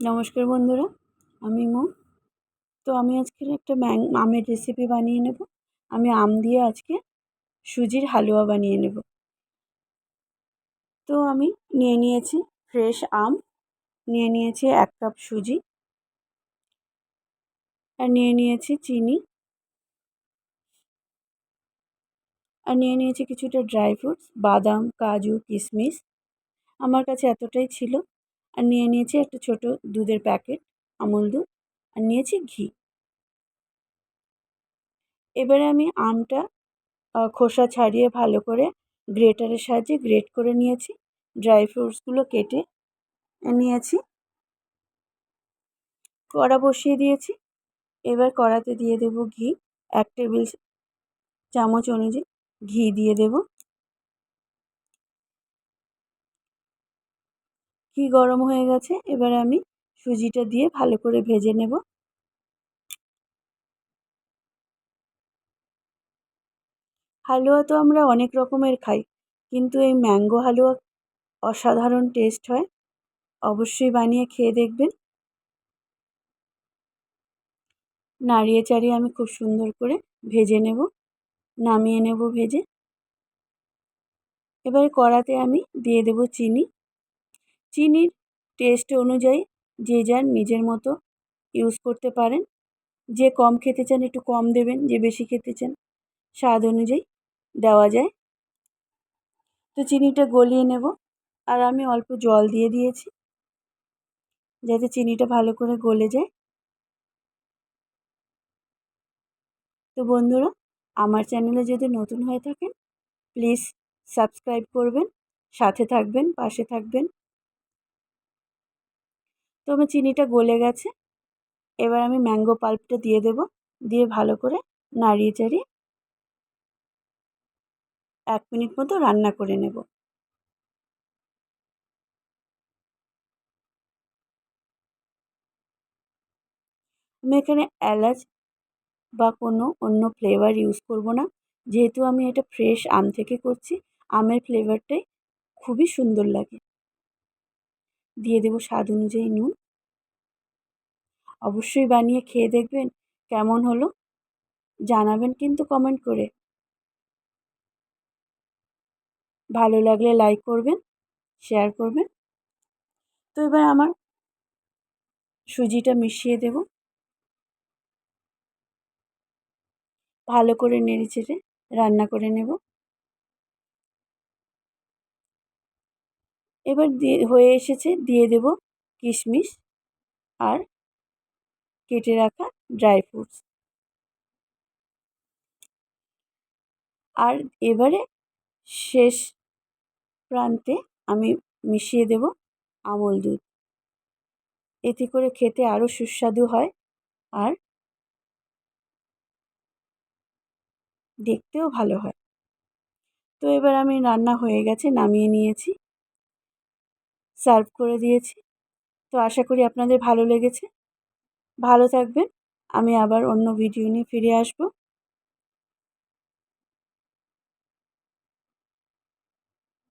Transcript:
নমস্কার বন্ধুরা, আমি মো। তো আমি আজকে একটা ম্যাং আমের রেসিপি বানিয়ে নেব। আমি আম দিয়ে আজকে সুজির হালুয়া বানিয়ে নেব। তো আমি নিয়ে নিয়েছি ফ্রেশ আম, নিয়ে নিয়েছি এক কাপ সুজি, আর নিয়ে নিয়েছি চিনি, আর নিয়ে নিয়েছি কিছুটা ড্রাই ফ্রুটস বাদাম, কাজু কিশমিশ আমার কাছে এতটাই ছিল। আর নিয়ে নিয়েছি একটা ছোট দুধের প্যাকেট, আমুল দুধ, আর নিয়েছি ঘি। এবারে আমি আমটা খোসা ছাড়িয়ে ভালো করে গ্রেটারের সাহায্যে গ্রেট করে নিয়েছি, ড্রাই ফ্রুটসগুলো কেটে নিয়েছি। কড়া বসিয়ে দিয়েছি, এবার কড়াতে দিয়ে দেব ঘি, এক টেবিল চামচ অনুযায়ী ঘি দিয়ে দেব। ঘি গরম হয়ে গেছে? এবার আমি সুজিটা দিয়ে ভালো করে ভেজে নেব। হালুয়া তো আমরা অনেক রকমের খাই, কিন্তু এই ম্যাঙ্গো হালুয়া অসাধারণ টেস্ট হয়। অবশ্যই বানিয়ে খেয়ে দেখবেন। নাড়িয়ে চাড়িয়ে আমি খুব সুন্দর করে ভেজে নেব, নামিয়ে নেব ভেজে। এবারে কড়াতে আমি দিয়ে দেব চিনি। চিনির টেস্ট অনুযায়ী যে যার নিজের মতো ইউজ করতে পারেন। যে কম খেতে চান একটু কম দেবেন, যে বেশি খেতে চান, স্বাদ অনুযায়ী দেওয়া যায়। তো চিনিটা গলিয়ে নেব আর আমি অল্প জল দিয়ে দিয়েছি যাতে চিনিটা ভালো করে গলে যায়। তো বন্ধুরা, আমার চ্যানেলে যদি নতুন হয়ে থাকেন প্লিজ সাবস্ক্রাইব করবেন, সাথে থাকবেন, পাশে থাকবেন। তো আমার চিনিটা গলে গেছে। এবার আমি ম্যাঙ্গো পাল্পটা দিয়ে দেব। দিয়ে ভালো করে নাড়িয়ে চাড়িয়ে এক মিনিট মতো রান্না করে নেব। আমি এখানে এলাচ বা কোনো অন্য ফ্লেভার ইউজ করব না। যেহেতু আমি এটা ফ্রেশ আম থেকে করছি, আমের ফ্লেভারটাই খুবই সুন্দর লাগে। দিয়ে দেবো স্বাদ অনুযায়ী নুন। অবশ্যই বানিয়ে খেয়ে দেখবেন, কেমন হলো? জানাবেন কিন্তু কমেন্ট করে। ভালো লাগলে লাইক করবেন শেয়ার করবেন। তো এবার আমার সুজিটা মিশিয়ে দেব। ভালো করে নেড়ে চেড়ে রান্না করে নেব। এবার দিয়ে, হয়ে এসেছে, দিয়ে দেব কিশমিশ আর কেটে রাখা ড্রাই ফ্রুটস আর এবারে শেষ প্রান্তে আমি মিশিয়ে দেব আমল দুধ। এতে করে খেতে আরও সুস্বাদু হয় আর দেখতেও ভালো হয়। তো এবার আমি রান্না হয়ে গেছে, নামিয়ে নিয়েছি, সার্ভ করে দিয়েছি। তো আশা করি আপনাদের ভালো লেগেছে। ভালো থাকবেন। আমি আবার অন্য ভিডিও নিয়ে ফিরে আসব।